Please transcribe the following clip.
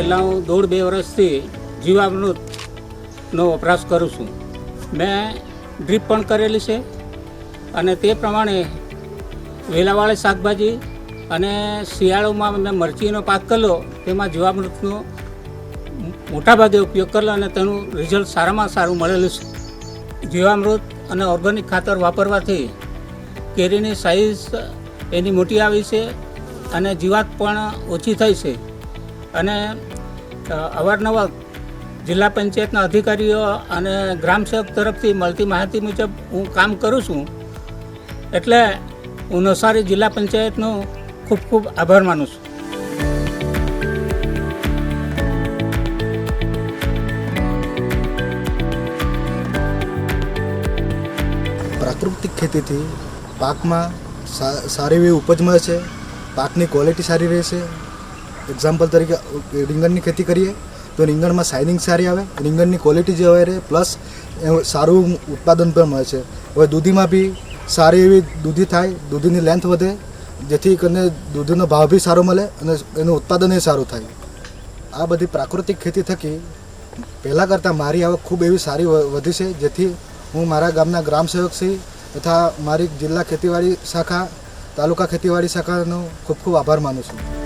છેલ્લા હું દોઢ બે વર્ષથી જીવામૃતનો વપરાશ કરું છું. મેં ડ્રીપ પણ કરેલી છે અને તે પ્રમાણે વેલાવાળી શાકભાજી અને શિયાળોમાં મેં મરચીનો પાક કરેલો તેમાં જીવામૃતનો મોટાભાગે ઉપયોગ કરેલો અને તેનું રિઝલ્ટ સારામાં સારું મળેલું છે. જીવામૃત અને ઓર્ગેનિક ખાતર વાપરવાથી કેરીની સાઇઝ એની મોટી આવી છે અને જીવાત પણ ઓછી થઈ છે. અને અવારનવાર જિલ્લા પંચાયતના અધિકારીઓ અને ગ્રામસેવક તરફથી મળતી માહિતી મુજબ હું કામ કરું છું. એટલે હું નવસારી જિલ્લા પંચાયતનો ખૂબ ખૂબ આભાર માનું છું. પ્રાકૃતિક ખેતીથી પાકમાં સારી એવી ઉપજ મળે છે, પાકની ક્વોલિટી સારી રહે છે એક્ઝામ્પલ તરીકે રીંગણની ખેતી કરીએ, તો રીંગણમાં શાઇનિંગ સારી આવે, રીંગણની ક્વોલિટી જે હોય એ પ્લસ સારું ઉત્પાદન પણ મળે છે. હવે દૂધીમાં બી સારી એવી દૂધી થાય, દૂધીની લેન્થ વધે, જેથી કરીને દૂધનો ભાવ બી સારો મળે અને એનું ઉત્પાદન એ સારું થાય. આ બધી પ્રાકૃતિક ખેતી થકી પહેલાં કરતાં મારી આવક ખૂબ એવી સારી વધી છે, જેથી હું મારા ગામના ગ્રામ સેવક તથા મારી જિલ્લા ખેતીવાડી શાખા, તાલુકા ખેતીવાડી શાખાનો ખૂબ ખૂબ આભાર માનું છું.